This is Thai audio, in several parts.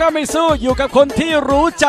ก็ไม่สู้อยู่กับคนที่รู้ใจ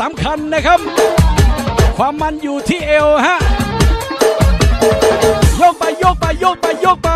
สำคัญนะครับ ความมันอยู่ที่เอวฮะ โยกไปโยกไปโยกไปโยกไป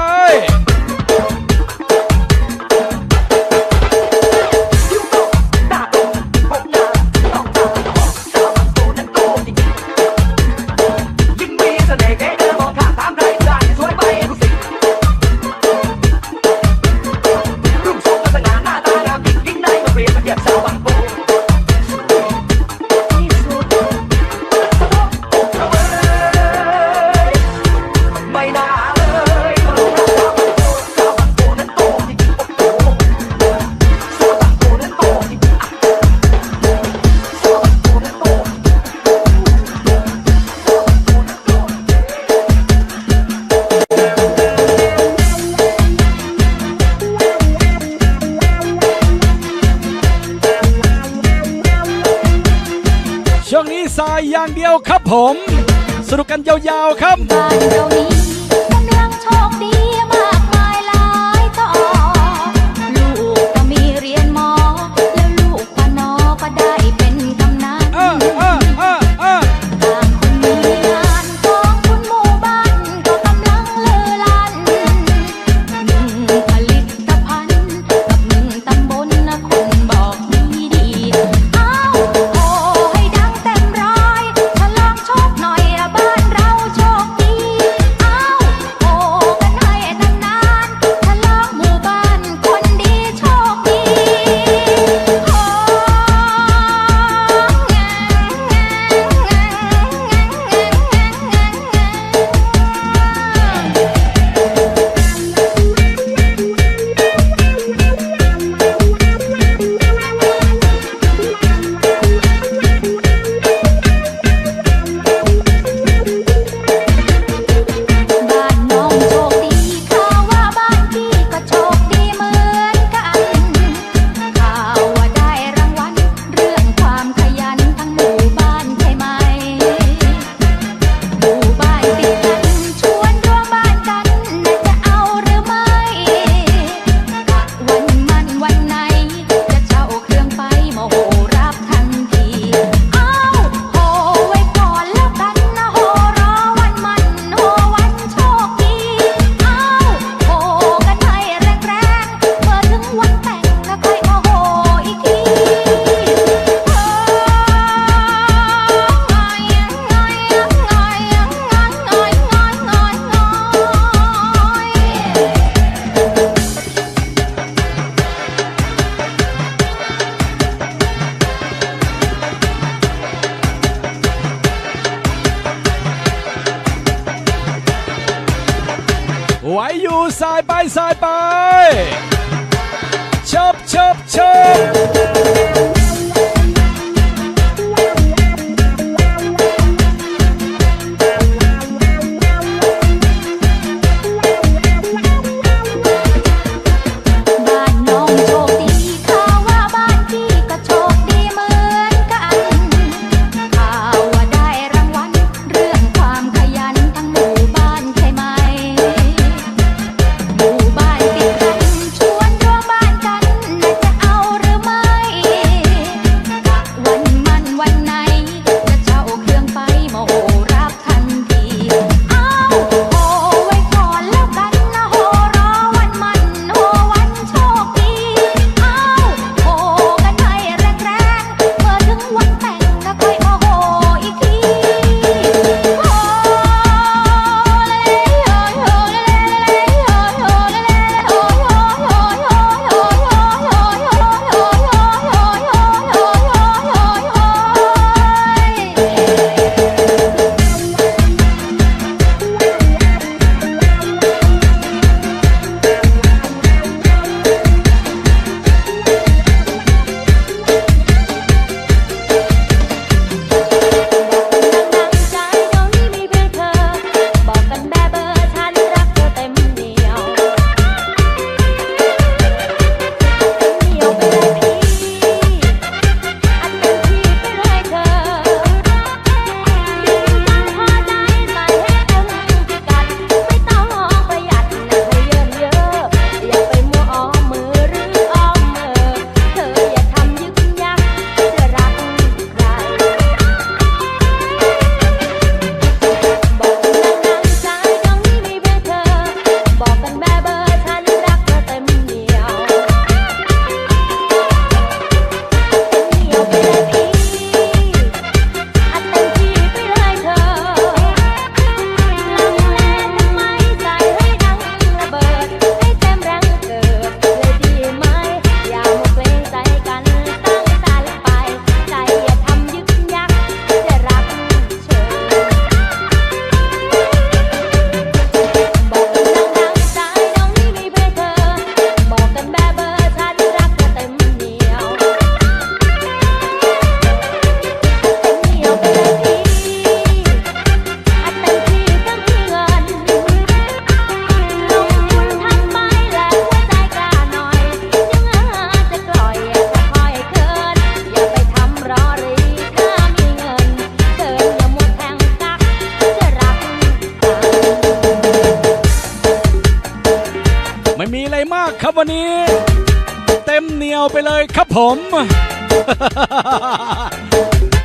เต็มเหนียวไปเลยครับผม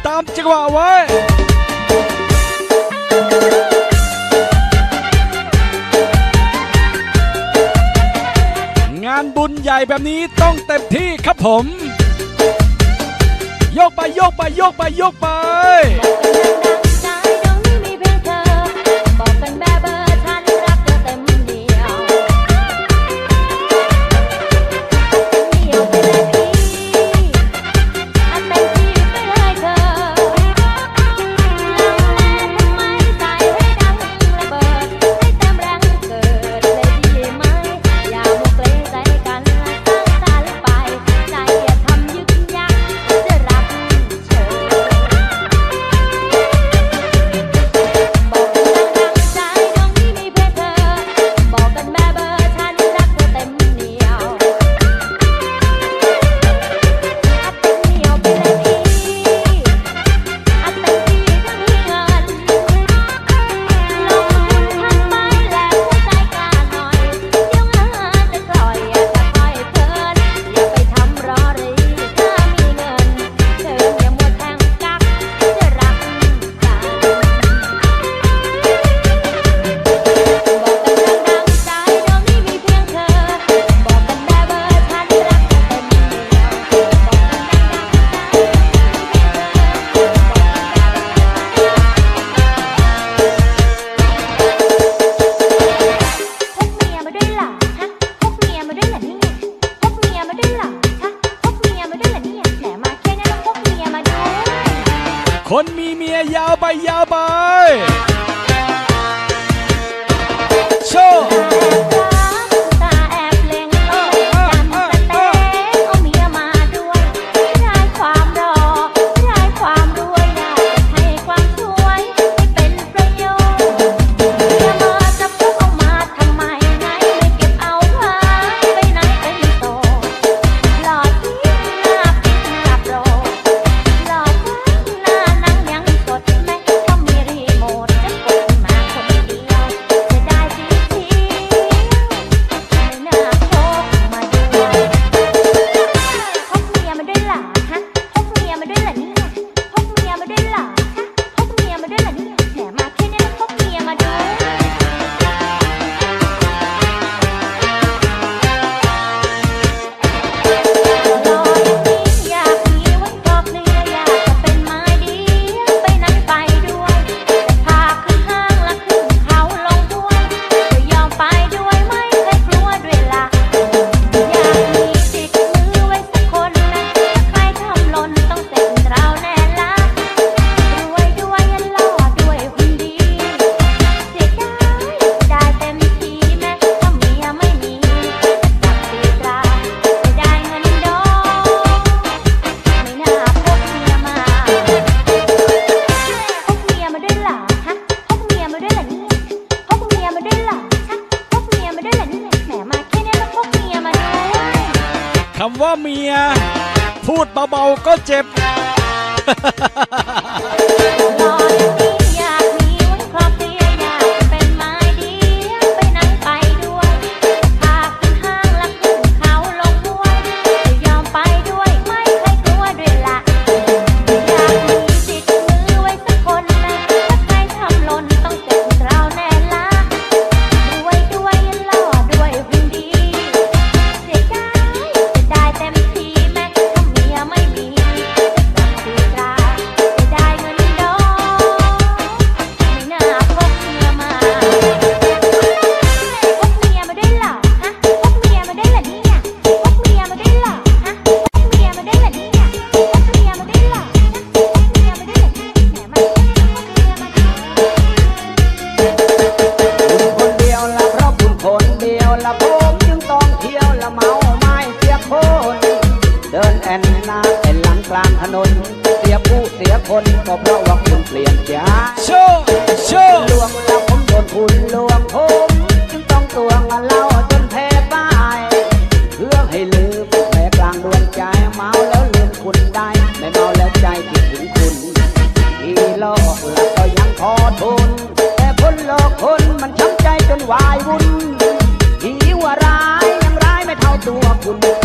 ตามจังหวะไว้งานบุญใหญ่แบบนี้ต้องเต็มที่ครับผม โยกไปโยกไปโยกไปโยกไป tip.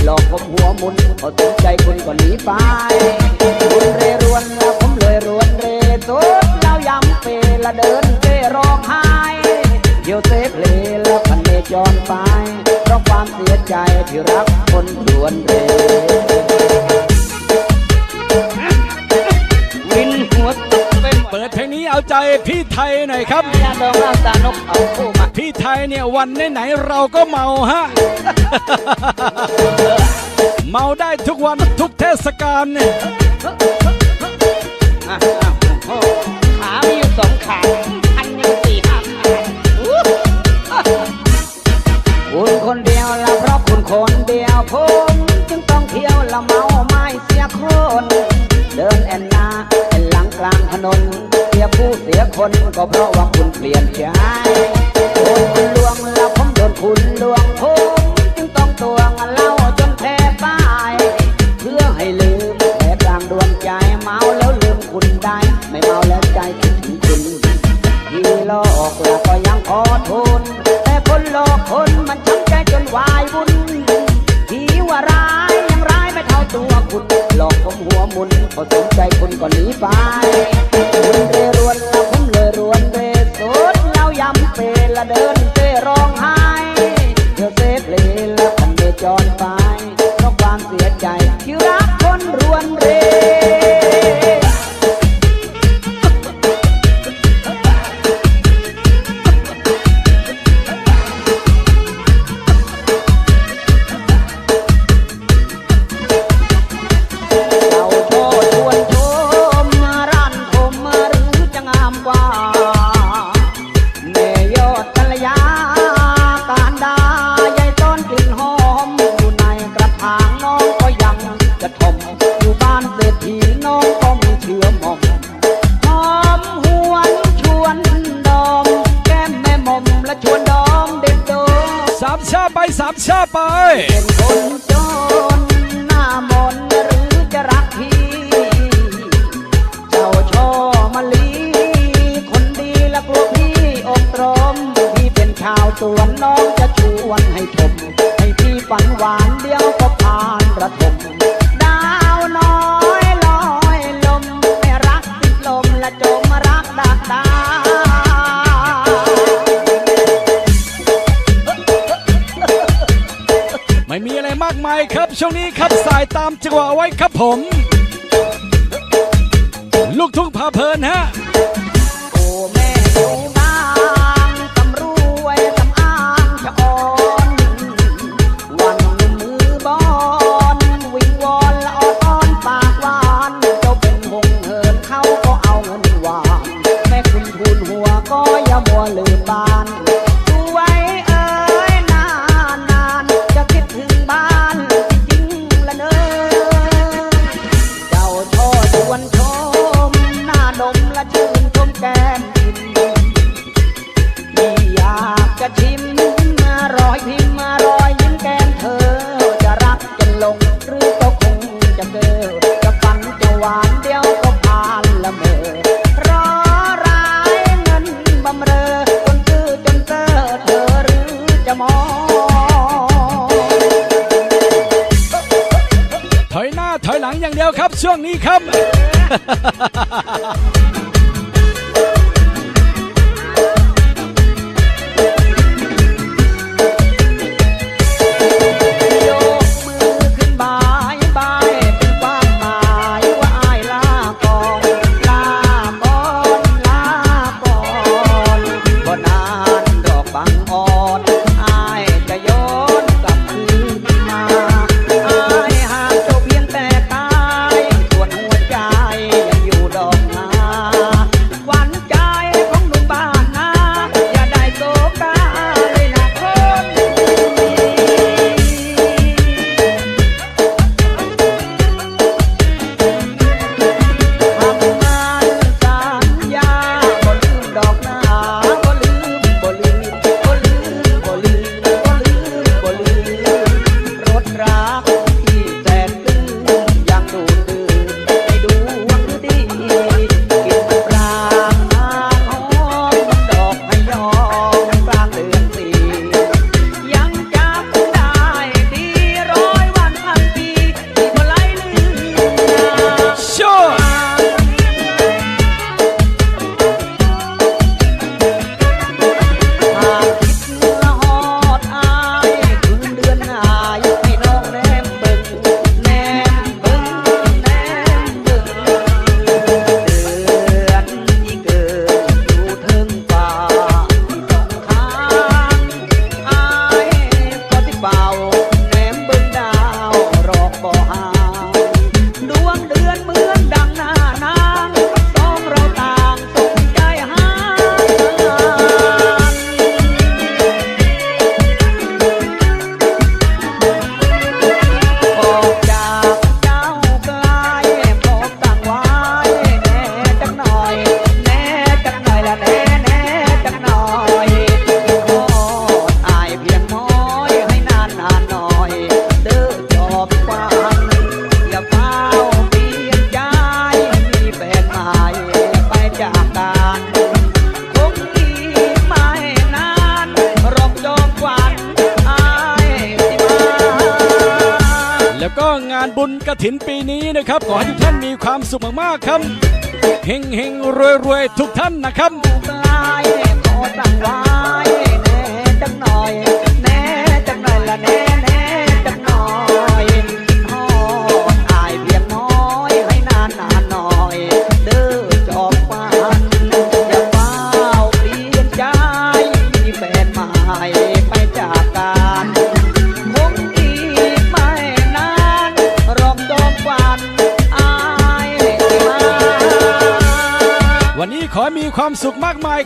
หลอกผมหัวมุนพอสกใจคุณก็หนีไปคุณเรรวนแล้วผมเลยรวนเรสุดแล้วยำเปละเดินเปร้องไห้เดี๋ยวเซฟเลแล้วพันเมจอนไปเพราะความเสียใจที่รักคนรวนเร ดเพลงนี้เอาใจพี่ไทยหน่อยครับพี่ไทยเนี่ยวันไหนๆเราก็เมาฮะ เมาได้ทุกวันทุกเทศกาลเนี่ยอ่หขามียู่สองขาพันยังสี่ขาอู้คุณคนเดียวละเพราะคุณคนเดียวผมจึงต้องเที่ยวละเมาไม่เสียคน เดินแอนนาแอนหลังกลางถนน ลือคนก็เพราะว่าคุณเปลี่ยนใจคุณลวงแล้วผมโดนคุณลวงผมจึงต้องตวงเล่าจนแพ้ป้าย เพื่อให้ลืมแผลกลางดวงใจเมาแล้วลืมคุณได้ ไม่เมาแล้วใจคิดถึงคุณที่ลอกแล้วก็ยังขอทนแต่คนหลอกคนมันช้ำใจจนวายบุญทีว่าร้ายยังร้ายไม่เท่าตัวคุณหลอกผมหัวมุนพอสนใจคุณก็หนีไปคุณเรื่อง you. la mejor สามชาติไป ช่วงนี้ครับสายตามจังหวะไว้ครับผม ลูกทุ่งพาเพลินฮะ ช่วงนี้ครับ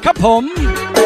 ครับผม